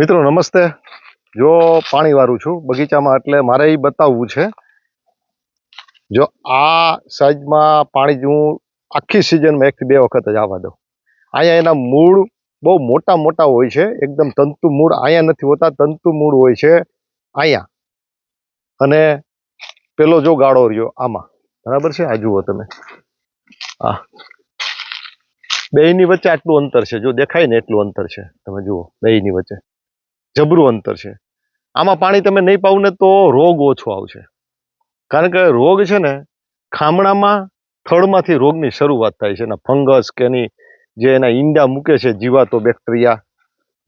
મિત્રો, નમસ્તે. જો પાણી વાળું છું, બગીચામાં એટલે મારે એ બતાવવું છે. જો આ સાઈઝમાં પાણી હું આખી સિઝનમાં એકથી બે વખત જ આવવા દઉં. અહીંયા એના મૂળ બહુ મોટા મોટા હોય છે, એકદમ તંતુ મૂળ. અહીંયા નથી હોતા, તંતુ મૂળ હોય છે અહીંયા. અને પેલો જો ગાળો રહ્યો, આમાં. બરાબર છે? આ જુઓ તમે. આ. બેયની વચ્ચે આટલું અંતર છે. જો દેખાય ને એટલું અંતર છે. તમે જુઓ, બેયની વચ્ચે. જબરું અંતર છે. આમાં પાણી તમે નહીં પાવું ને તો રોગ ઓછો આવશે. કારણ કે રોગ છે ને, ખામણામાં થડમાંથી રોગની શરૂઆત થાય છે. એના ફંગસ કે એની જે એના ઈંડા મૂકે છે, જીવાતો બેક્ટેરિયા,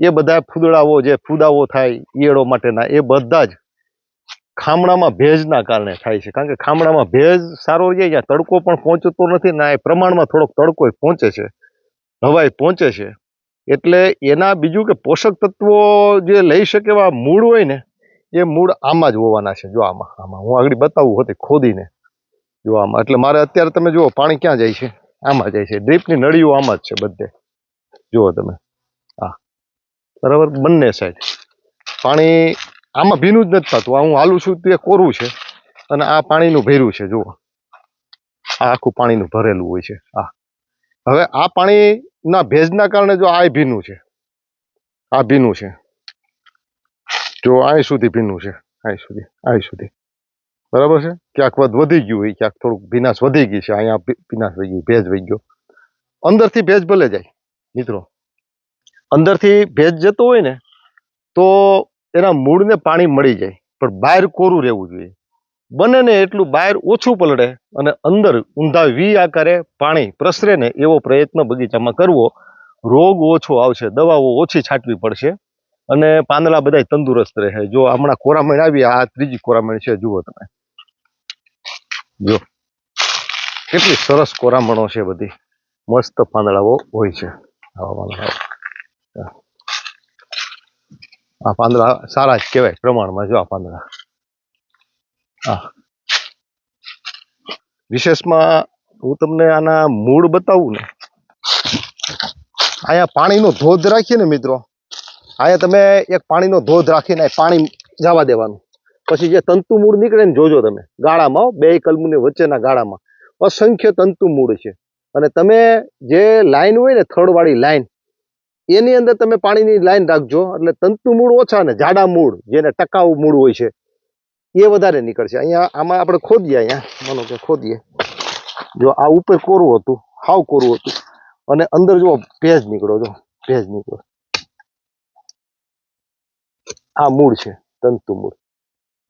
એ બધા ફૂદડાઓ જે ફૂદાઓ થાય, ઈયળો માટેના, એ બધા જ ખામણામાં ભેજના કારણે થાય છે. કારણ કે ખામણામાં ભેજ સારો રહે ત્યાં તડકો પણ પહોંચતો નથી, ને, એ પ્રમાણમાં થોડોક તડકો પહોંચે છે. હવાઈ પહોંચે છે. એટલે એના બીજું કે પોષક તત્વો જે લઈ શકે એવા મૂળ હોય ને, એ મૂળ આમાં જ હોવાના છે. જો આમાં આમાં. હું આગળ બતાવું હોતી ખોદીને. જો આમાં. એટલે મારે અત્યારે તમે જુઓ, પાણી ક્યાં જાય છે? આમાં જાય છે. ડ્રીપની નળીઓ આમાં જ છે બધે. જુઓ તમે. હા બરાબર? બંને સાઈડ પાણી આમાં ભીનું જ નથી થતું. આ હું હાલું છું તે કોરું છે. અને આ પાણીનું ભર્યું છે. જુઓ. આ આખું પાણીનું ભરેલું હોય છે. આ. હવે આ પાણીના ભેજના કારણે જો આ ભીનું છે. આ ભીનું છે. જો અહીં સુધી ભીનું છે. અહીં સુધી અહીં સુધી. બરાબર છે? ક્યાંક વધ વધી ગયું હોય, ક્યાંક થોડુંક ભીનાશ વધી ગઈ છે. અહીંયા ભીનાશ વહી ગયું, ભેજ વહી ગયો. અંદરથી ભેજ ભલે જાય, મિત્રો. અંદરથી ભેજ જતો હોય ને, તો એના મૂળને પાણી મળી જાય. પણ બહાર કોરું રહેવું જોઈએ. બને એટલું બહાર ઓછું પલળે અને અંદર ઊંધા વી આકારે પાણી પ્રસરે ને એવો પ્રયત્ન બગીચામાં કરવો, રોગ ઓછો આવશે, દવાઓ ઓછી છાંટવી પડશે અને પાંદડા બધા તંદુરસ્ત રહે. જો હમણાં કોરામણ આવી, આ ત્રીજી કોરામણ છે, જુઓ તમે. જો, કેટલી સરસ કોરામણો છે બધી. મસ્ત પાંદડાઓ હોય છે. આવા પાંદડાઓ. આ પાંદડા સારા જ કહેવાય પ્રમાણમાં, જો આ પાંદડા. હા વિશેષમાં હું તમને આના મૂળ બતાવું ને. અહીંયા પાણીનો ધોધ રાખીએ ને મિત્રો. અહીંયા તમે એક પાણીનો ધોધ રાખીને પાણી જવા દેવાનું. પછી જે તંતુ મૂળ નીકળે ને જોજો તમે. ગાળામાં બે કલમુની વચ્ચેના ગાળામાં. અસંખ્ય તંતુ મૂળ છે. અને તમે જે લાઈન હોય ને, થડવાળી લાઈન, એની અંદર તમે પાણીની લાઈન રાખજો. એટલે તંતુ મૂળ ઓછા ને, જાડા મૂળ, જેને ટકાઉ મૂળ હોય છે. એ વધારે નીકળશે. અહીંયા આમાં આપણે ખોદીએ અહીંયા. માનો કે ખોદીએ. જો આ ઉપર કોરું હતું, હાવ કોરું હતું. અને અંદર જો ભેજ નીકળો જો. ભેજ નીકળો આ મૂળ છે, તંતુ મૂળ.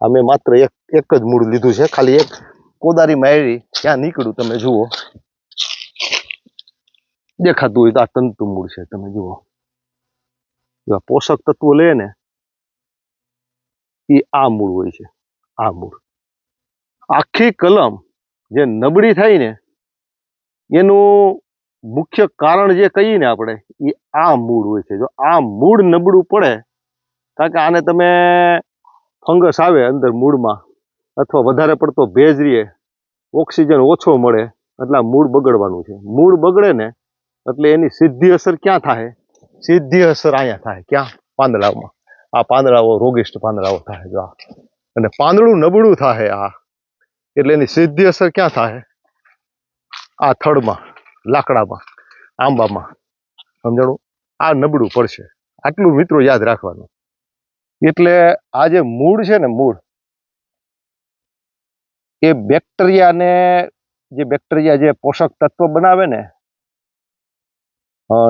આ મેં માત્ર એક એક જ મૂળ લીધું છે. ખાલી એક કોદારી મારી ત્યાં નીકળ્યું, તમે જુઓ. દેખાતું હોય તો આ તંતુ મૂળ છે, તમે જુઓ. પોષક તત્વો લે ને, એ આ મૂળ હોય છે. આ મૂળ આખી કલમ જે નબળી થાય ને, એનું મુખ્ય કારણ જે કહીએ ને આપણે, એ આ મૂળ હોય છે. જો આ મૂળ નબળું પડે, કારણ કે આને તમે ફંગસ આવે અંદર મૂળમાં, અથવા વધારે પડતો ભેજ રહે ઓક્સિજન ઓછો મળે, એટલે મૂળ બગડવાનું છે. મૂળ બગડે ને, એટલે એની સીધી અસર ક્યાં થાય? સીધી અસર અહીંયા થાય, ક્યાં? પાંદડાઓમાં. આ પાંદડાઓ રોગિષ્ટ પાંદડાઓ થાય, જો આ અને પાંદડું નબળું થાય આ. એટલે એની સીધી અસર ક્યાં થાય આ થડમાં, લાકડામાં, આંબામાં. સમજાણું? આ નબળું પડશે. આટલું મિત્રો યાદ રાખવાનું. એટલે આ જે મૂળ છે ને મૂળ, એ બેક્ટેરિયાને, જે બેક્ટેરિયા જે પોષક તત્વ બનાવે ને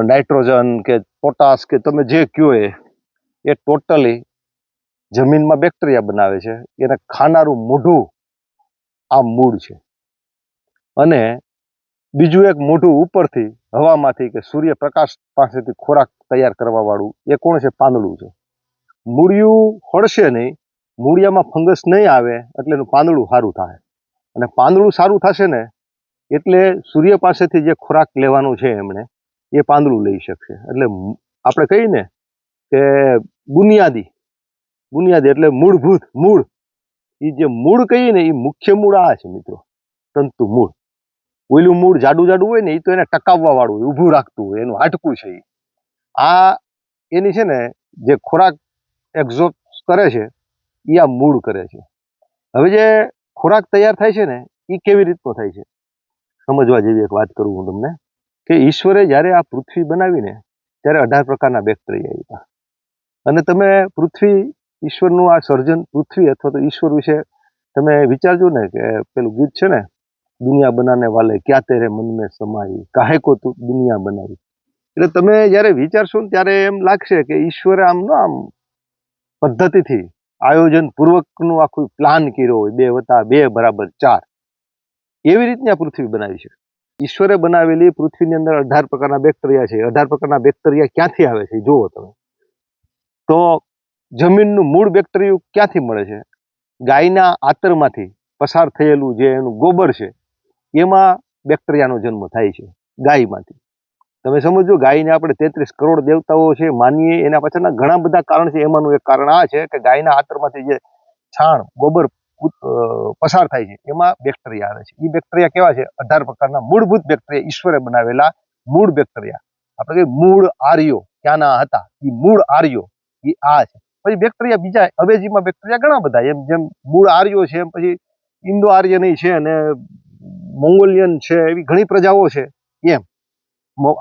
નાઇટ્રોજન કે પોટાશ કે તમે જે કયો એ એ ટોટલી જમીનમાં બેક્ટેરિયા બનાવે છે, એને ખાનારું મોઢું આ મૂળ છે. અને બીજું એક મોઢું ઉપરથી, હવામાંથી કે સૂર્યપ્રકાશ પાસેથી ખોરાક તૈયાર કરવાવાળું, એ કોણ છે? પાંદડું છે. મૂળિયું હળશે નહીં, મૂળિયામાં ફંગસ નહીં આવે, એટલે એનું પાંદડું સારું થાય. અને પાંદડું સારું થશે ને, એટલે સૂર્ય પાસેથી જે ખોરાક લેવાનો છે એમણે, એ પાંદડું લઈ શકશે. એટલે આપણે કહીએ ને કે બુનિયાદી બુનિયાદી એટલે મૂળભૂત મૂળ. એ જે મૂળ કહીએ ને એ મુખ્ય મૂળ આ છે મિત્રો. તંતુ મૂળ. ઓલું મૂળ જાડું જાડું હોય ને એ તો એને ટકાવવા વાળું હોય, ઊભું રાખતું હોય, એનું હાટકું છે. આ એની છે ને, જે ખોરાક એક્ઝોર્બ કરે છે એ આ મૂળ કરે છે. હવે જે ખોરાક તૈયાર થાય છે ને એ કેવી રીતનો થાય છે? સમજવા જેવી એક વાત કરું હું તમને, કે ઈશ્વરે જ્યારે આ પૃથ્વી બનાવીને, ત્યારે અઢાર પ્રકારના બેક્ટેરિયા આવ્યા અને તમે પૃથ્વી ઈશ્વરનું આ સર્જન પૃથ્વી અથવા તો ઈશ્વર વિશે તમે વિચારજો ને કે પેલું ગીત છે ને, દુનિયા બનાને વાલે ક્યાં તેરે મનને સમાવી, કાહે કો તું દુનિયા બનાવી? એટલે તમે જ્યારે વિચારશો ને ત્યારે એમ લાગશે કે ઈશ્વરે આમ નો આમ પદ્ધતિથી આયોજન પૂર્વકનું આખું પ્લાન કર્યો હોય, બે વત્તા બે બરાબર ચાર. એવી રીતની આ પૃથ્વી બનાવી છે. ઈશ્વરે બનાવેલી પૃથ્વીની અંદર અઢાર પ્રકારના બેક્ટેરિયા છે. અઢાર પ્રકારના બેક્ટેરિયા ક્યાંથી આવે છે? જુઓ તમે. તો જમીનનું મૂળ બેક્ટેરિયું ક્યાંથી મળે છે? ગાયના આતરમાંથી પસાર થયેલું જે એનું ગોબર છે, એમાં બેક્ટેરિયાનો જન્મ થાય છે, ગાયમાંથી. તમે સમજો, ગાયને આપણે તેત્રીસ કરોડ દેવતાઓ છે, માનીએ, એના પાછળના ઘણા બધા કારણ છે. એમાંનું એક કારણ આ છે કે ગાયના આતરમાંથી જે છાણ, ગોબર પસાર થાય છે, એમાં બેક્ટેરિયા આવે છે. એ બેક્ટેરિયા કેવા છે? અઢાર પ્રકારના મૂળભૂત બેક્ટેરિયા. ઈશ્વરે બનાવેલા મૂળ બેક્ટેરિયા. આપણે મૂળ આર્યો. ક્યાંના હતા? એ મૂળ આર્યો. એ આ છે. પછી બેક્ટેરિયા બીજા અવેજીમાં બેક્ટેરિયા ઘણા બધા, એમ જેમ મૂળ આર્યો છે, એમ પછી ઇન્ડો આર્યની છે અને મોંગોલિયન છે, એવી ઘણી પ્રજાઓ છે, એમ.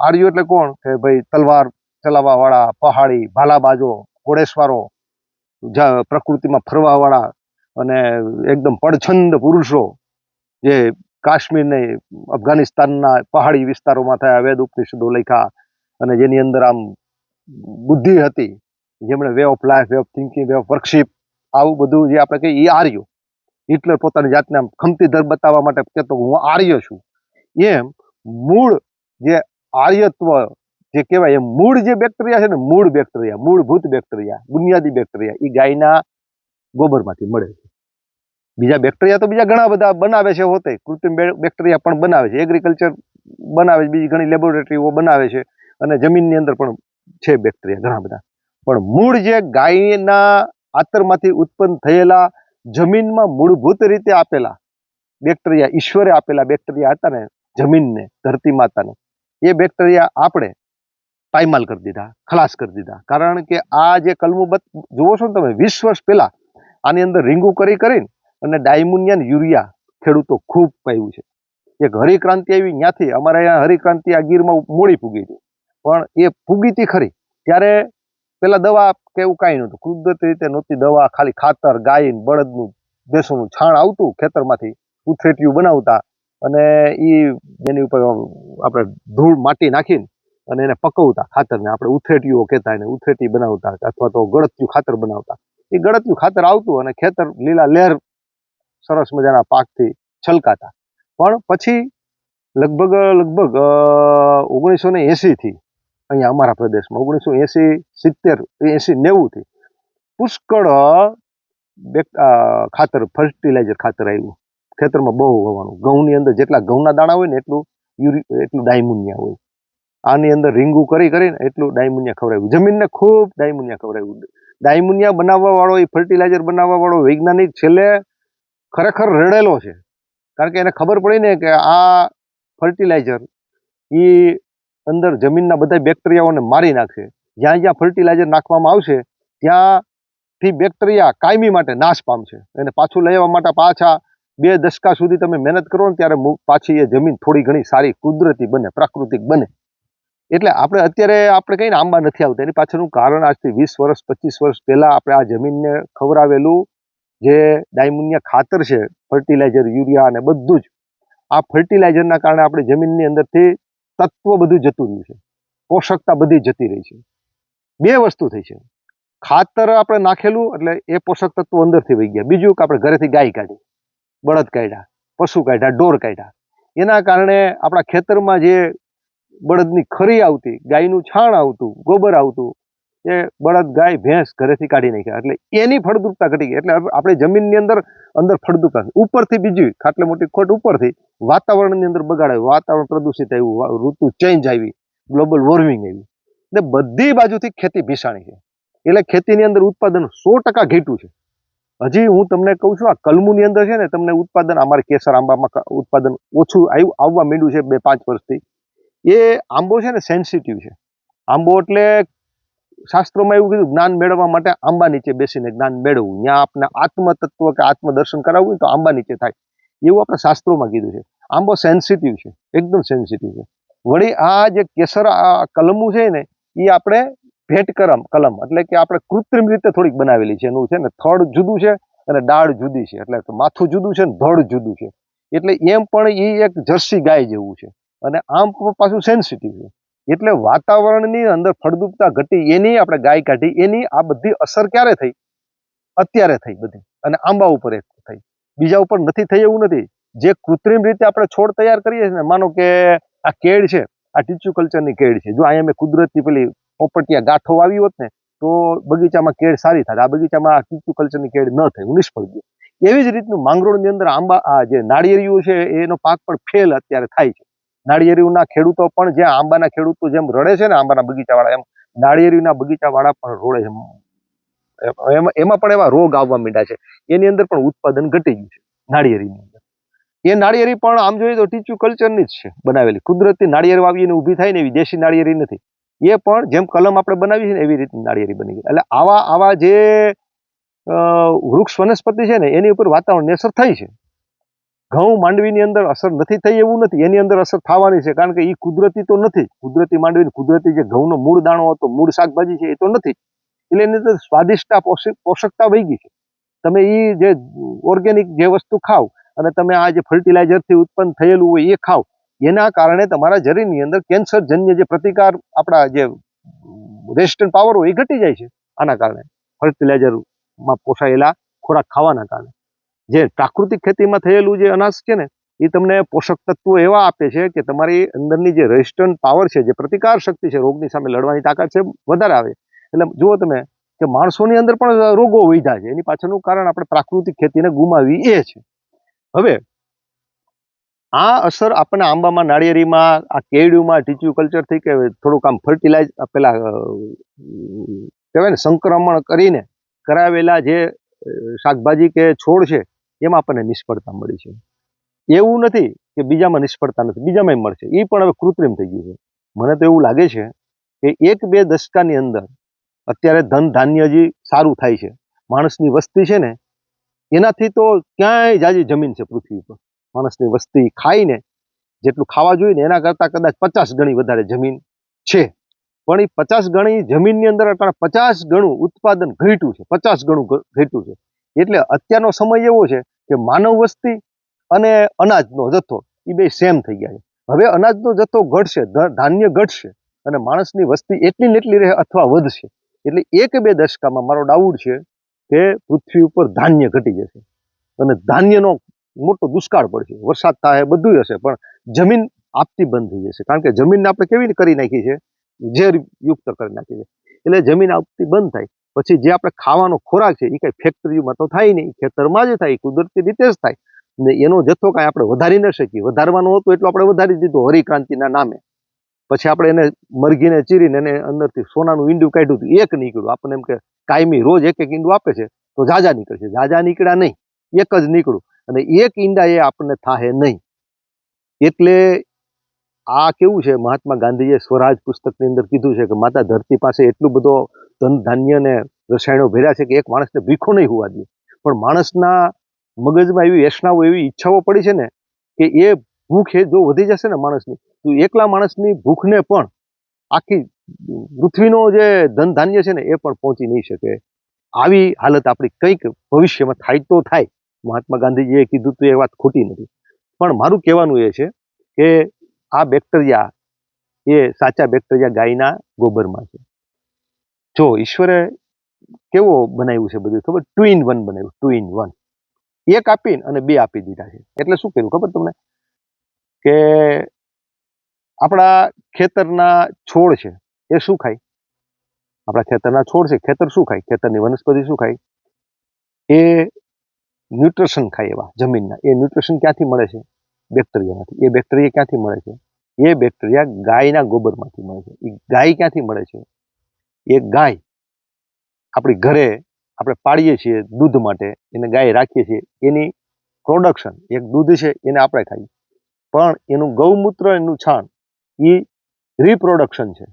આર્યો એટલે કોણ? કે ભાઈ તલવાર ચલાવવાવાળા, પહાડી, ભાલાબાજો, ઘોડેસવારો પ્રકૃતિમાં ફરવાવાળા અને એકદમ પડછંદ પુરુષો જે કાશ્મીર ને અફઘાનિસ્તાનના પહાડી વિસ્તારોમાં થયા, વેદ ઉપનિષદો લખ્યા અને જેની અંદર આમ બુદ્ધિ હતી જેમણે way of life way of thinking way of worship આવું બધું જે આપણે કહીએ, એ આર્યો. હિટલર પોતાની જાતને આમ ખમતી દર બતાવવા માટે કહેતો હું આર્ય છું. એમ મૂળ જે આર્યત્વ જે કહેવાય, એમ મૂળ જે બેક્ટેરિયા છે ને, મૂળ બેક્ટેરિયા મૂળભૂત બેક્ટેરિયા બુનિયાદી બેક્ટેરિયા એ ગાયના ગોબરમાંથી મળે છે. બીજા બેક્ટેરિયા તો બીજા ઘણા બધા બનાવે છે હોતે. કૃત્રિમ બેક્ટેરિયા પણ બનાવે છે. એગ્રીકલ્ચર બનાવે છે. બીજી ઘણી લેબોરેટરીઓ બનાવે છે. અને જમીનની અંદર પણ છે બેક્ટેરિયા ઘણા બધા. પણ મૂળ જે ગાયના આતરમાંથી ઉત્પન્ન થયેલા જમીનમાં મૂળભૂત રીતે આપેલા બેક્ટેરિયા, ઈશ્વરે આપેલા બેક્ટેરિયા હતા ને, જમીનને, ધરતી માતાને, એ બેક્ટેરિયા આપણે પાયમાલ કરી દીધા, ખલાસ કરી દીધા. કારણ કે આ જે કલમુબત જુઓ છો ને તમે, વીસ વર્ષ પહેલાં આની અંદર રીંગું કરી કરીને અને ડાયમુનિયન યુરિયા ખેડૂતો ખૂબ પાયું છે. એક હરિક્રાંતિ આવી, ત્યાંથી અમારે અહીંયા હરિક્રાંતિ આ ગીરમાં મૂળી પૂગી હતી પણ એ ફૂગી હતી ખરી. ત્યારે પેલા દવા કે એવું કાંઈ નહોતું. કુદરતી રીતે નહોતી દવા, ખાલી ખાતર, ગાય બળદનું, ભેંસોનું છાણ આવતું ખેતરમાંથી ઉથરેટિયું બનાવતા અને એ એની ઉપર આપણે ધૂળ માટી નાખીને અને એને પકવતા ખાતરને. આપણે ઉથરેટીઓ કહેતા એને ઉથરેટી બનાવતા અથવા તો ગળતિયું ખાતર બનાવતા. એ ગળતિયું ખાતર આવતું અને ખેતર લીલા લહેર સરસ મજાના પાકથી છલકાતા. પણ પછી લગભગ લગભગ ઓગણીસો ને એંસીથી અહીંયા અમારા પ્રદેશમાં ઓગણીસો એંસી સિત્તેર એંસી નેવુંથી પુષ્કળ ખાતર ફર્ટિલાઇઝર ખાતર આવ્યું ખેતરમાં બહુ હોવાનું. ઘઉંની અંદર જેટલા ઘઉંના દાણા હોય ને એટલું યુરી, એટલું ડાયમુનિયા હોય. આની અંદર રીંગું કરી કરીને એટલું ડાયમુનિયા ખવડાવ્યું. જમીનને ખૂબ ડાયમુનિયા ખવડાવ્યું. ડાયમુનિયા બનાવવા વાળો એ ફર્ટિલાઇઝર બનાવવા વાળો વૈજ્ઞાનિક છેલ્લે ખરેખર રડેલો છે. કારણ કે એને ખબર પડી ને કે આ ફર્ટિલાઇઝર એ અંદર જમીનના બધા બેક્ટેરિયાઓને મારી નાખશે જ્યાં જ્યાં ફર્ટિલાઇઝર નાખવામાં આવશે, ત્યાંથી બેક્ટેરિયા કાયમી માટે નાશ પામશે. એને પાછું લઈ આવવા માટે પાછા બે દશકા સુધી તમે મહેનત કરો ને ત્યારે પાછી એ જમીન થોડી ઘણી સારી કુદરતી બને, પ્રાકૃતિક બને. એટલે આપણે અત્યારે આપણે કહીને આંબા નથી આવતા. એની પાછળનું કારણ આજથી વીસ વર્ષ, પચીસ વર્ષ પહેલાં આપણે આ જમીનને ખવડાવેલું જે ડાયમુનિયા ખાતર છે ફર્ટિલાઇઝર યુરિયા અને બધું જ. આ ફર્ટિલાઇઝરના કારણે આપણે જમીનની અંદરથી તત્વ બધું જતું રહ્યું છે. પોષકતા બધી જતી રહી છે. બે વસ્તુ થઈ છે. ખાતર આપણે નાખેલું એટલે એ પોષક તત્વો અંદરથી વહી ગયા. બીજું કે આપણે ઘરેથી ગાય કાઢી, બળદ કાઢ્યા, પશુ કાઢ્યા, ઢોર કાઢ્યા. એના કારણે આપણા ખેતરમાં જે બળદની ખરી આવતી, ગાયનું છાણ આવતું, ગોબર આવતું એ બળદ ગાય ભેંસ ઘરેથી કાઢી નાખ્યા. એટલે એની ફળદ્રુપતા ઘટી ગઈ. એટલે આપણે જમીનની અંદર અંદર ફળદ્રુપતા ઉપરથી બીજી ખાટલે મોટી ખોટ ઉપરથી વાતાવરણની અંદર બગાડ આવ્યો વાતાવરણ પ્રદૂષિત આવ્યું. ઋતુ ચેન્જ આવી. ગ્લોબલ વોર્મિંગ આવી. એટલે બધી બાજુથી ખેતી ભીસાણી છે. એટલે ખેતીની અંદર ઉત્પાદન સો ટકા ઘેટું છે. હજી હું તમને કહું છું, આ કલમુની અંદર છે ને, તમને ઉત્પાદન અમારે કેસર આંબામાં ઉત્પાદન ઓછું આવ્યું આવવા માંડ્યું છે બે પાંચ વર્ષથી. એ આંબો છે ને સેન્સિટિવ છે. આંબો એટલે શાસ્ત્રોમાં એવું કીધું, જ્ઞાન મેળવવા માટે આંબા નીચે બેસીને જ્ઞાન મેળવવું. ત્યાં આપણે આત્મતત્વ કે આત્મદર્શન કરાવવું તો આંબા નીચે થાય. એવું આપણે શાસ્ત્રોમાં કીધું છે. આંબો સેન્સિટિવ છે, એકદમ સેન્સિટિવ છે. વળી આ જે કેસર કલમું છે ને એ આપણે ભેટ કરમ કલમ, એટલે કે આપણે કૃત્રિમ રીતે થોડીક બનાવેલી છે. એનું છે ને, થડ જુદું છે અને ડાળ જુદી છે. એટલે માથું જુદું છે ને, ધડ જુદું છે. એટલે એમ પણ એ એક જર્સી ગાય જેવું છે. અને આમ પાછું સેન્સિટિવ છે. એટલે વાતાવરણની અંદર ફળદ્રુપતા ઘટી, એની આપણે ગાય કાઢી, એની આ બધી અસર ક્યારે થઈ? અત્યારે થઈ બધી. અને આંબા ઉપર એક થઈ. બીજા ઉપર નથી થઈ એવું નથી. જે કૃત્રિમ રીતે આપણે છોડ તૈયાર કરીએ છીએ ને, માનો કે આ કેળ છે, આ ટીચ્યુ કલ્ચરની કેળ છે. જો અહીંયા મેં કુદરતી પેલી પોપટિયા ગાંઠો આવી હોત ને, તો બગીચામાં કેળ સારી થાય આ બગીચામાં આ ટીચ્યુ કલ્ચરની કેળ ન થઈ. હું નિષ્ફળ ગયો. એવી જ રીતનું માંગરોળની અંદર આંબા, આ જે નાળિયેરીઓ છે, એનો પાક પણ ફેલ અત્યારે થાય છે. નાળિયેરીઓના ખેડૂતો પણ જે આંબાના ખેડૂતો જેમ રડે છે ને આંબાના બગીચાવાળા, એમ નાળિયેરીના બગીચાવાળા પણ રોડે છે. એમાં પણ એવા રોગ આવવા માંડ્યા છે. એની અંદર પણ ઉત્પાદન ઘટી ગયું છે નાળિયેરીની અંદર. એ નાળિયેરી પણ આમ જોઈએ તો ટીચ્યુ કલ્ચરની જ છે બનાવેલી. કુદરતી નાળિયેર વાવીને ઊભી થાય ને એવી દેશી નાળિયેરી નથી. એ પણ જેમ કલમ આપણે બનાવી છે ને એવી રીતની નાળિયેરી બની ગઈ. એટલે આવા આવા જે વૃક્ષ વનસ્પતિ છે ને એની ઉપર વાતાવરણની અસર થઈ છે. ઘઉં માંડવીની અંદર અસર નથી થઈ એવું નથી. એની અંદર અસર થવાની છે કારણ કે એ કુદરતી તો નથી. કુદરતી માંડવી કુદરતી જે ઘઉંનો મૂળ દાણો હતો, મૂળ શાકભાજી છે એ તો નથી. એટલે એની અંદર સ્વાદિષ્ટતા પોષક પોષકતા વહી ગઈ છે. તમે એ જે ઓર્ગેનિક જે વસ્તુ ખાવ અને તમે આ જે ફર્ટિલાઇઝરથી ઉત્પન્ન થયેલું હોય એ ખાવ, એના કારણે તમારા શરીરની અંદર કેન્સરજન્ય જે પ્રતિકાર આપણા જે રેસ્ટન પાવર હોય એ ઘટી જાય છે. આના કારણે ફર્ટિલાઇઝરમાં પોષાયેલા ખોરાક ખાવાના કારણે. જે પ્રાકૃતિક ખેતીમાં થયેલું જે અનાજ છે ને, એ તમને પોષક તત્વો એવા આપે છે કે તમારી અંદરની જે રેસિસ્ટન્ટ પાવર છે, જે પ્રતિકાર શક્તિ છે, રોગની સામે લડવાની તાકાત છે, વધારે આવે. એટલે જુઓ તમે કે માણસોની અંદર પણ રોગો વધ્યા છે. એની પાછળનું કારણ આપણે પ્રાકૃતિક ખેતીને ગુમાવી એ છે હવે, આ અસર આપણને આંબામાં, નાળિયેરીમાં, આ કેળુમાં ટીચ્યુ કલ્ચરથી કે થોડુંક આમ ફર્ટિલાઇઝ પેલા કહેવાય ને, સંક્રમણ કરીને કરાવેલા જે શાકભાજી કે છોડ છે એમાં આપણને નિષ્ફળતા મળી છે. એવું નથી કે બીજામાં નિષ્ફળતા નથી, બીજામાં મળશે. એ પણ હવે કૃત્રિમ થઈ ગયું છે. મને તો એવું લાગે છે કે એક બે દશકાની અંદર અત્યારે ધન ધાન્ય હજી સારું થાય છે, માણસની વસ્તી છે ને, એનાથી તો ક્યાંય જાજી જમીન છે પૃથ્વી પર માણસની વસ્તી ખાઈને, જેટલું ખાવા જોઈએ ને, એના કરતાં કદાચ પચાસ ગણી વધારે જમીન છે. પણ એ પચાસ ગણી જમીનની અંદર પચાસ ગણું ઉત્પાદન ઘટ્યું છે, પચાસ ગણું ઘટ્યું છે. એટલે અત્યારનો સમય એવો છે કે માનવ વસ્તી અને અનાજનો જથ્થો એ બે સેમ થઈ ગયા છે. હવે અનાજનો જથ્થો ઘટશે ધાન્ય ઘટશે અને માણસની વસ્તી એટલી ને એટલી રહે અથવા વધશે. એટલે એક બે દશકામાં મારો ડાઉટ છે કે પૃથ્વી ઉપર ધાન્ય ઘટી જશે અને ધાન્યનો મોટો દુષ્કાળ પડશે. વરસાદ થાય, બધું હશે, પણ જમીન આપતી બંધ થઈ જશે. કારણ કે જમીનને આપણે કેવી કરી નાખી છે? ઝેર યુક્ત કરી નાખી છે. એટલે જમીન આપતી બંધ થાય. પછી જે આપણે ખાવાનો ખોરાક છે, એ કઈ ફેક્ટરીમાં તો થાય નહીં, ખેતરમાં જ થાય, કુદરતી રીતે જ થાય. ને એનો જથ્થો કાંઈ આપણે વધારી ન શકીએ. વધારવાનો હતો એટલો આપણે વધારી દીધો હરિક્રાંતિના નામે. પછી આપણે એને મરઘીને ચીરીને એને અંદરથી સોનાનું ઈંડું કાઢ્યું હતું, એક નીકળ્યું. આપણને એમ કે કાયમી રોજ એક એક ઈંડું આપે છે, તો ઝાઝા નીકળશે. ઝાઝા નીકળ્યા નહીં, એક જ નીકળ્યું. અને એક ઈંડા એ આપણને થાહે નહીં. એટલે આ કેવું છે? મહાત્મા ગાંધીએ સ્વરાજ પુસ્તકની અંદર કીધું છે કે માતા ધરતી પાસે એટલું બધો ધન ધાન્ય ને રસાયણો ભેર્યા છે કે એક માણસને ભીખો નહીં હોવા દે. પણ માણસના મગજમાં એવી વેસનાઓ એવી ઈચ્છાઓ પડી છે ને કે એ ભૂખ એ જો વધી જશે ને માણસની, તો એકલા માણસની ભૂખને પણ આખી પૃથ્વીનો જે ધન ધાન્ય છે ને એ પણ પહોંચી નહીં શકે. આવી હાલત આપણી કંઈક ભવિષ્યમાં થાય તો થાય. મહાત્મા ગાંધીજીએ કીધું તો એ વાત ખોટી નથી. પણ મારું કહેવાનું એ છે કે આ બેક્ટેરિયા એ સાચા બેક્ટેરિયા ગાયના ગોબરમાં છે. જો ઈશ્વરે કેવો બનાવ્યું છે બધું ખબર? ટુ ઇન વન બનાવ્યું ટુ ઇન વન એક આપીને અને બે આપી દીધા છે. એટલે શું કર્યું ખબર તમને? કે આપણા ખેતરના છોડ છે, એ શું ખાય? આપણા ખેતરના છોડ છે, ખેતર શું ખાય? ખેતરની વનસ્પતિ શું ખાય? એ ન્યુટ્રિશન ખાય એવા જમીનના. એ ન્યુટ્રિશન ક્યાંથી મળે છે? બેક્ટેરિયામાંથી એ બેક્ટેરિયા ક્યાંથી મળે છે? એ બેક્ટેરિયા ગાયના ગોબરમાંથી મળે છે. એ ગાય ક્યાંથી મળે છે? એ ગાય આપણી ઘરે આપણે પાડીએ છીએ દૂધ માટે, એને ગાય રાખીએ છીએ. એની પ્રોડક્શન એક દૂધ છે, એને આપણે ખાઈએ. પણ એનું ગૌમૂત્ર, એનું છાણ એ રિપ્રોડક્શન છે.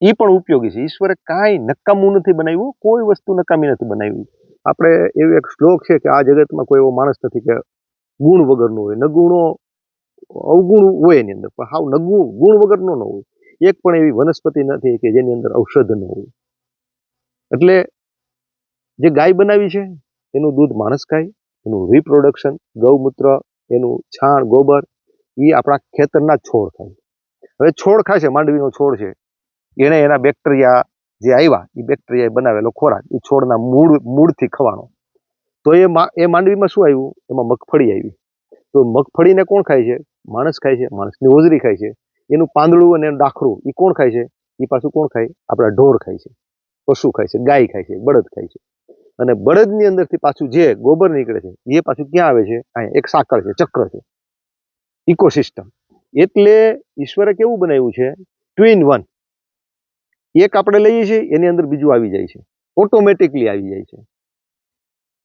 એ પણ ઉપયોગી છે. ઈશ્વરે કાંઈ નકામું નથી બનાવ્યું, કોઈ વસ્તુ નકામી નથી બનાવી. આપણે એવું એક શ્લોક છે કે આ જગતમાં કોઈ એવો માણસ નથી કે ગુણ વગરનો હોય. નગુણો અવગુણ હોય એની અંદર, પણ હાવ નગુણ, ગુણ વગરનો ન હોય. એક પણ એવી વનસ્પતિ નથી કે જેની અંદર ઔષધ ન હોય. એટલે જે ગાય બનાવી છે, એનું દૂધ માણસ ખાય, એનું રિપ્રોડક્શન ગૌમૂત્ર, એનું છાણ, ગોબર એ આપણા ખેતરના છોડ થાય. હવે છોડ ખાય છે માંડવીનો છોડ છે. એણે એના બેક્ટેરિયા જે આવ્યા એ બેક્ટેરિયાએ બનાવેલો ખોરાક એ છોડના મૂળ, મૂળથી ખવાનો. તો એ એ માંડવીમાં શું આવ્યું? એમાં મગફળી આવી. તો મગફળીને કોણ ખાય છે? માણસ ખાય છે, માણસની હોજરી ખાય છે. એનું પાંદડું અને એનું ડાખરું એ કોણ ખાય છે? એ પાછું કોણ ખાય? આપણા ઢોર ખાય છે. પશુ ખાય છે, ગાય ખાય છે, બળદ ખાય છે. અને બળદની અંદરથી પાછું જે ગોબર નીકળે છે એ પાછું ક્યાં આવે છે? અહીંયા એક સાંકળ છે, ચક્ર છે. ઇકોસિસ્ટમ એટલે ઈશ્વરે કેવું બનાવ્યું છે? ટ્વિન વન એક આપણે લઈએ છીએ, એની અંદર બીજું આવી જાય છે. ઓટોમેટિકલી આવી જાય છે.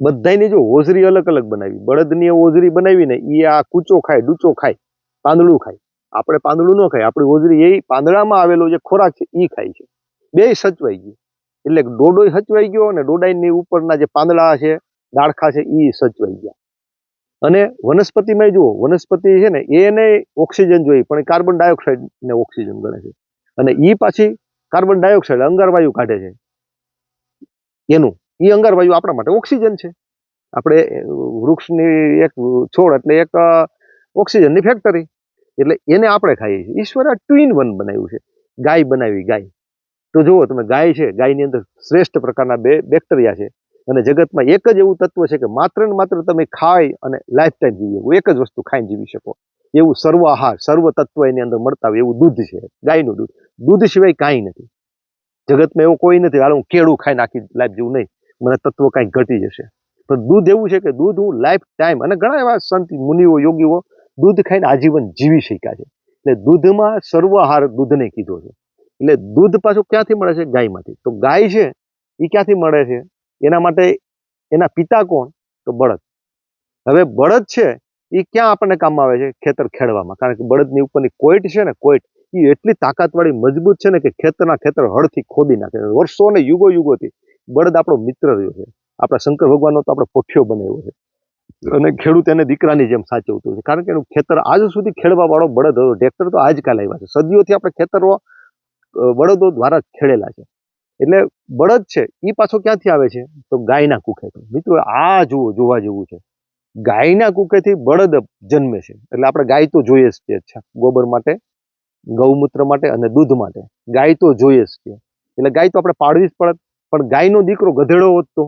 બધાની જો હોજરી અલગ અલગ બનાવી, બળદની હોજરી બનાવીને એ આ કૂચો ખાય, ડૂચો ખાય, પાંદડું ખાય. આપણે પાંદડું ન ખાય, આપણી હોજરી એ પાંદડામાં આવેલો જે ખોરાક છે એ ખાય છે. બે સચવાઈ ગયું. એટલે ડોડોય સચવાઈ ગયો અને ડોડાઈની ઉપરના જે પાંદડા છે દાળખા છે એ સચવાઈ ગયા. અને વનસ્પતિમાં જુઓ, વનસ્પતિ છે ને, એને ઓક્સિજન જોઈએ, પણ કાર્બન ડાયોક્સાઇડ ને ઓક્સિજન ગણે છે. અને એ પાછી કાર્બન ડાયોક્સાઇડ અંગારવાયુ કાઢે છે. એનું એ અંગારવાયુ આપણા માટે ઓક્સિજન છે. આપણે વૃક્ષની એક છોડ એટલે એક ઓક્સિજનની ફેક્ટરી એટલે એને આપણે ખાઈએ છીએ. ઈશ્વરે ટ્વિન વન બનાવ્યું છે. ગાય બનાવી ગાય. તો જુઓ તમે, ગાય છે. ગાયની અંદર શ્રેષ્ઠ પ્રકારના બે બેક્ટેરિયા છે. અને જગતમાં એક જ એવું તત્વ છે કે માત્ર ને માત્ર તમે ખાઈ અને લાઈફ ટાઈમ જીવી. શકો એક જ વસ્તુ ખાઈને જીવી શકો. એવું સર્વ આહાર, સર્વ તત્વ એની અંદર મળતા હોય એવું દૂધ છે. ગાયનું દૂધ. દૂધ સિવાય કાંઈ નથી. જગતમાં એવું કોઈ નથી હાલ હું કેળું ખાઈ નાખી લાઈફ જેવું નહીં. મને તત્વ કાંઈક ઘટી જશે. પણ દૂધ એવું છે કે દૂધ હું લાઈફ ટાઈમ અને ઘણા એવા સંત, મુનિઓ, યોગીઓ દૂધ ખાઈને આજીવન જીવી શક્યા છે. એટલે દૂધમાં સર્વ આહાર દૂધને કીધો છે. એટલે દૂધ પાછું ક્યાંથી મળે છે? ગાયમાંથી. તો ગાય છે એ ક્યાંથી મળે છે? એના માટે એના પિતા કોણ? તો બળદ. હવે બળદ છે એ ક્યાં આપણને કામમાં આવે છે? ખેતર ખેડવામાં. કારણ કે બળદની ઉપરની કોઈટ છે ને, કોઈટ એ એટલી તાકાતવાળી મજબૂત છે ને કે ખેતરના ખેતર હળથી ખોદી નાખે. વર્ષો ને યુગો યુગોથી બળદ આપણો મિત્ર રહ્યો છે. આપણા શંકર ભગવાનનો તો આપણે પોઠિયો બનાવ્યો છે. અને ખેડૂત એને દીકરાની જેમ સાચવતું છે. કારણ કે એનું ખેતર આજ સુધી ખેડવા વાળો બળદ હતો. ટ્રેક્ટર તો આજકાલ આવ્યા છે. સદીઓથી આપણે ખેતરો બળદો દ્વારા ખેડેલા છે. એટલે બળદ છે એ પાછો ક્યાંથી આવે છે? તો ગાયના કુખેથી. મિત્રો, આ જુઓ, જોવા જેવું છે. ગાયના કુખેથી બળદ જન્મે છે. એટલે આપણે ગાય તો જોઈએ જ છીએ અચ્છા, ગોબર માટે, ગૌમૂત્ર માટે અને દૂધ માટે. ગાય તો જોઈએ જ છીએ એટલે ગાય તો આપણે પાળવી જ પડત પણ ગાયનો દીકરો ગધેડો હોત તો?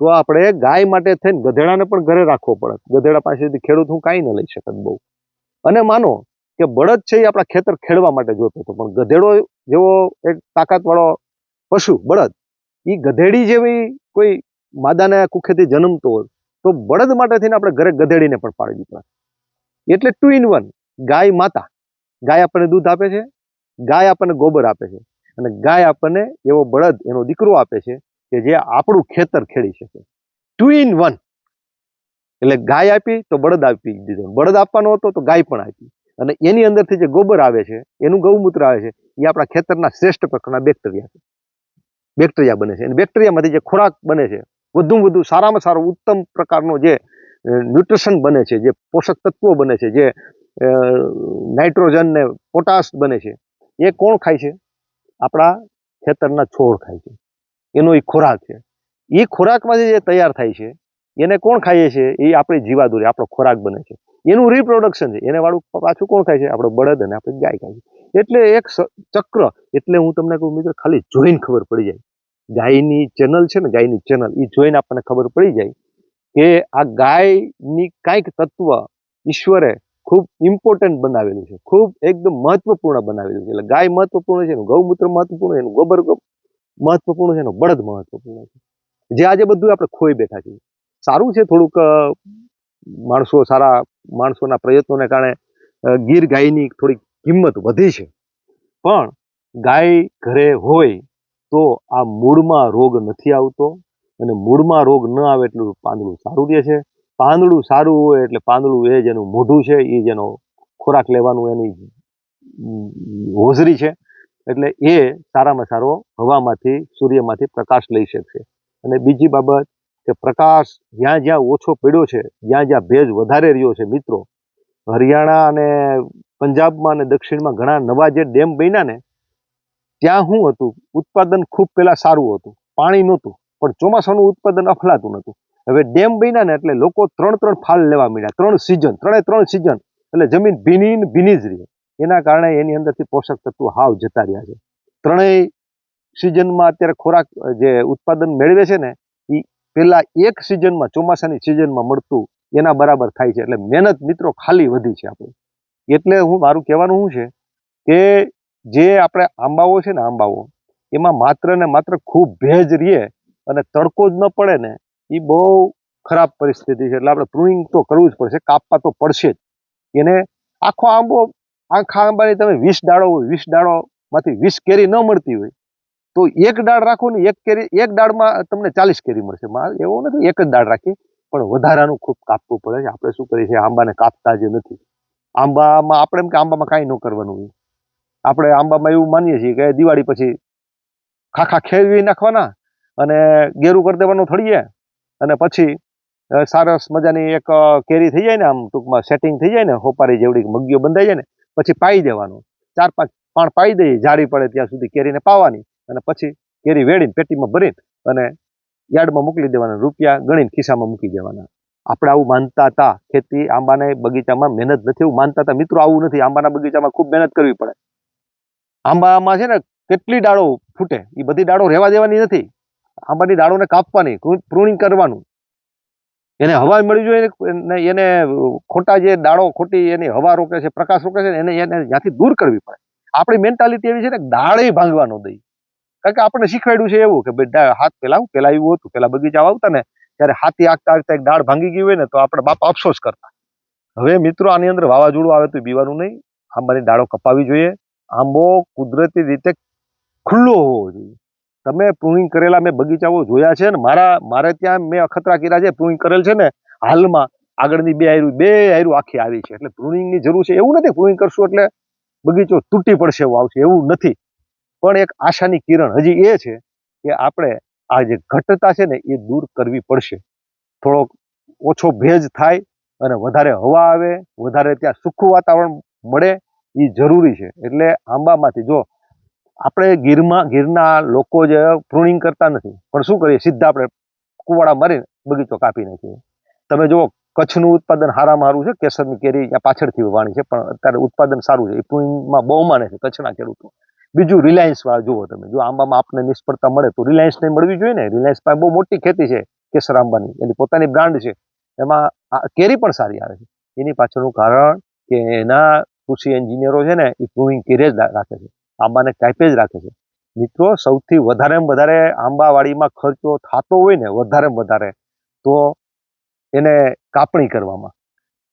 આપણે ગાય માટે થઈને ગધેડાને પણ ઘરે રાખવો પડત ગધેડા પાસેથી ખેડૂત હું કાંઈ ન લઈ શકત બહુ. અને માનો કે બળદ છે એ આપણા ખેતર ખેડવા માટે જોતો હતો, પણ ગધેડો જેવો એક તાકાતવાળો પશુ, બળદ એ ગધેડી જેવી કોઈ માદાના કુખેથી જન્મતો હોય, તો બળદ માટે થઈને આપણે ઘરે ગધેડીને પણ પાળવી પડે. એટલે ટુ ઇન વન ગાય માતા. ગાય આપણને દૂધ આપે છે, ગાય આપણને ગોબર આપે છે. અને ગાય આપણને એવો બળદ, એનો દીકરો આપે છે કે જે આપણું ખેતર ખેડી શકે. ટુ ઇન વન એટલે ગાય આપી તો બળદ આપી દીધો. બળદ આપવાનો હતો તો ગાય પણ આપી. અને એની અંદરથી જે ગોબર આવે છે, એનું ગૌમૂત્ર આવે છે, એ આપણા ખેતરના શ્રેષ્ઠ પ્રકારના બેક્ટેરિયા છે. બેક્ટેરિયા બને છે. અને બેક્ટેરિયામાંથી જે ખોરાક બને છે, વધુમાં વધુ સારામાં સારો ઉત્તમ પ્રકારનો જે ન્યુટ્રિશન બને છે, જે પોષક તત્વો બને છે, જે નાઇટ્રોજન ને પોટાશ બને છે, એ કોણ ખાય છે? આપણા ખેતરના છોડ ખાય છે. એનો એ ખોરાક છે. એ ખોરાકમાંથી જે તૈયાર થાય છે, એને કોણ ખાઈએ છે? એ આપણી જીવાદોરી, આપણો ખોરાક બને છે. એનું રિપ્રોડક્શન છે. એને વાળું પાછું કોણ ખાય છે? આપણો બળદ અને આપણે ગાય ખાય છે. એટલે એક ચક્ર, એટલે હું તમને કહું મિત્ર, ખાલી જોઈને ખબર પડી જાય. ગાયની ચેનલ છે ને, ગાયની ચેનલ એ જોઈને આપણને ખબર પડી જાય કે આ ગાયની કાંઈક તત્વ ઈશ્વરે ખૂબ ઇમ્પોર્ટન્ટ બનાવેલું છે. ખૂબ એકદમ મહત્વપૂર્ણ બનાવેલું છે. એટલે ગાય મહત્વપૂર્ણ છે, એનું ગૌમૂત્ર મહત્વપૂર્ણ એનું ગોબર મહત્વપૂર્ણ છે, એનું બળદ મહત્વપૂર્ણ છે. જે આજે બધું આપણે ખોઈ બેઠા છીએ. સારું છે થોડુંક માણસો, સારા માણસોના પ્રયત્નોને કારણે ગીર ગાયની થોડીક કિંમત વધી છે. પણ ગાય ઘરે હોય તો આ મૂળમાં રોગ નથી આવતો અને મૂળમાં રોગ ન આવે એટલું પાંદડું સારું રહે છે. પાંદડું સારું હોય એટલે પાંદડું એ જેનું મોઢું છે એ જેનો ખોરાક લેવાનું એની હોજરી છે. એટલે એ સારામાં સારો હવામાંથી, સૂર્યમાંથી પ્રકાશ લઈ શકશે. અને બીજી બાબત કે પ્રકાશ જ્યાં જ્યાં ઓછો પડ્યો છે, જ્યાં જ્યાં ભેજ વધારે રહ્યો છે મિત્રો, હરિયાણા અને પંજાબમાં અને દક્ષિણમાં ઘણા નવા જે ડેમ બન્યા ને, ત્યાં શું હતું? ઉત્પાદન ખૂબ પહેલાં સારું હતું. પાણી નહોતું. પણ ચોમાસાનું ઉત્પાદન અફલાતું નહોતું. હવે ડેમ બન્યા ને એટલે લોકો ત્રણ ત્રણ ફાલ લેવા માંડ્યા. ત્રણ સિઝન ત્રણે ત્રણ સિઝન એટલે જમીન ભીની ને ભીની જ રહી. એના કારણે એની અંદરથી પોષક તત્વો હાવ જતા રહ્યા છે. ત્રણેય સિઝનમાં અત્યારે ખોરાક જે ઉત્પાદન મેળવે છે ને એ પહેલાં એક સિઝનમાં ચોમાસાની સિઝનમાં મળતું એના બરાબર થાય છે. એટલે મહેનત મિત્રો ખાલી વધી છે આપણી. એટલે હું, મારું કહેવાનું શું છે કે જે આપણે આંબાઓ છે ને આંબાઓ, એમાં માત્ર ને માત્ર ખૂબ ભેજ રહે અને તડકો જ ન પડે ને એ બહુ ખરાબ પરિસ્થિતિ છે. એટલે આપણે પ્રુનિંગ તો કરવું જ પડશે, કાપવા તો પડશે જ. એને આખો આંબો, આખા આંબાની તમે વીસ ડાળો હોય, વીસ ડાળોમાંથી વીસ કેરી ન મળતી હોય, તો એક ડાળ રાખો ને એક કેરી, એક ડાળમાં તમને ચાલીસ કેરી મળશે. મારે એવો નથી એક જ ડાળ રાખી પણ વધારાનું ખૂબ કાપવું પડે છે. આપણે શું કરીએ છીએ? આંબાને કાપતા જ નથી. આંબામાં આપણે એમ કે આંબામાં કાંઈ ન કરવાનું હોય. આપણે આંબામાં એવું માનીએ છીએ કે દિવાળી પછી ખાખા ખેરવી નાખવાના અને ગેરું કરી દેવાનું થળીએ અને પછી સરસ મજાની એક કેરી થઈ જાય ને આમ ટૂંકમાં સેટિંગ થઈ જાય ને, હોપારી જેવડી મગીઓ બંધાઈ જાય ને, પછી પાઈ દેવાનું. ચાર પાંચ પાણ પાઈ દઈએ જારી પડે ત્યાં સુધી કેરીને પાવાની. અને પછી કેરી વેડીને પેટીમાં ભરીને અને યાર્ડમાં મોકલી દેવાના, રૂપિયા ગણીને ખિસ્સામાં મૂકી દેવાના. આપણે આવું માનતા હતા. ખેતી આંબાને બગીચામાં મહેનત નથી એવું માનતા હતા. મિત્રો આવું નથી. આંબાના બગીચામાં ખૂબ મહેનત કરવી પડે. આંબામાં છે ને, કેટલી ડાળો ફૂટે. એ બધી ડાળો રહેવા દેવાની નથી. આંબાની ડાળોને કાપવાની પ્રુનિંગ કરવાનું. એને હવા મળવી જોઈએ એને ખોટા જે દાળો, ખોટી એની હવા રોકે છે, પ્રકાશ રોકે છે એને એને ત્યાંથી દૂર કરવી પડે. આપણી મેન્ટાલિટી એવી છે ને કે ભાંગવાનો ભાંગવા ન દઈ. કારણ કે આપણે શીખવાડ્યું છે એવું કે ભાઈ હાથ પેલા પેલા એવું હતું, પેલા બગીચા આવતા ને ત્યારે હાથી આગતા આગતા એક દાળ ભાંગી ગઈ હોય ને તો આપણે બાપા અફસોસ કરતા. હવે મિત્રો આની અંદર વાવાઝોડું આવે તો બીવાનું નહીં. આંબાની દાળો કપાવી જોઈએ. આંબો કુદરતી રીતે ખુલ્લો હોવો જોઈએ. તમે પ્રુનિંગ કરેલા મેં બગીચાઓ જોયા છે ને, મારા, મારે ત્યાં મેં અખતરા કર્યા છે પ્રુનિંગ કરેલ છે ને, હાલમાં આગળની બે આયરું બે આયરું આખી આવી છે. એટલે પ્રુનિંગની જરૂર છે, એવું નથી પ્રુનિંગ કરશું એટલે બગીચો તૂટી પડશે એવું આવશે, એવું નથી. પણ એક આશાની કિરણ હજી એ છે કે આપણે આ જે ઘટતા છે ને, એ દૂર કરવી પડશે. થોડોક ઓછો ભેજ થાય અને વધારે હવા આવે, વધારે ત્યાં સુખું વાતાવરણ મળે, એ જરૂરી છે. એટલે આંબામાંથી જો આપણે ગીરમાં, ગીરના લોકો જે પ્રુનિંગ કરતા નથી. પણ શું કરીએ? સીધા આપણે કુવાડા મારીને બગીચો કાપી નાખીએ. તમે જુઓ, કચ્છનું ઉત્પાદન હારામાં સારું છે. કેસરની કેરી ત્યાં પાછળથી વાણી છે, પણ અત્યારે ઉત્પાદન સારું છે. એ પ્રુનિંગમાં બહુ માને છે કચ્છના ખેડૂતો. બીજું રિલાયન્સ વાળા, જુઓ તમે, જો આંબામાં આપને નિષ્ફળતા મળે તો રિલાયન્સને મળવી જોઈએ ને? રિલાયન્સ પાસે બહુ મોટી ખેતી છે, કેસર આંબાની. એની પોતાની બ્રાન્ડ છે. એમાં કેરી પણ સારી આવે છે. એની પાછળનું કારણ કે એના કૃષિ એન્જિનિયરો છે ને, એ પ્રુવિંગ કેરી જ રાખે છે. આંબાને કાપે જ રાખે છે. મિત્રો, સૌથી વધારે વધારે આંબાવાડીમાં ખર્ચો થતો હોય ને વધારેમાં વધારે, તો એને કાપણી કરવામાં.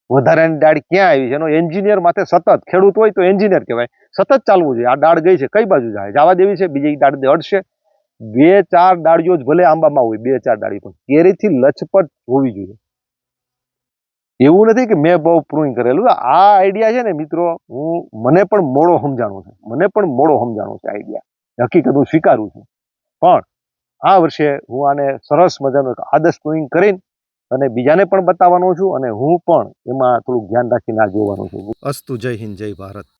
વધારાની ડાળ ક્યાં આવી છે? એનો એન્જિનિયર માથે સતત, ખેડૂત હોય તો એન્જિનિયર કહેવાય, સતત ચાલવું જોઈએ. આ ડાળ ગઈ છે, કઈ બાજુ જાય? જવા દેવી છે, બીજી ડાળ અડશે. બે ચાર ડાળીઓ જ ભલે આંબામાં હોય, બે ચાર ડાળી પણ કેરીથી લચપટ હોવી જોઈએ. એવું નથી કે મેં બહુ પ્રુવિંગ કરેલું. આ આઈડિયા છે ને મિત્રો, હું, મને પણ મોડો સમજાણો છે. મને પણ મોડો સમજાણો છે આઈડિયા હકીકત હું સ્વીકારું છું. પણ આ વર્ષે હું આને સરસ મજાનું આદર્શ પ્રુવિંગ કરીને અને બીજાને પણ બતાવવાનો છું અને હું પણ એમાં થોડુંક ધ્યાન રાખીને આ જોવાનું છું. અસ્તુ જય હિન્દ, જય ભારત.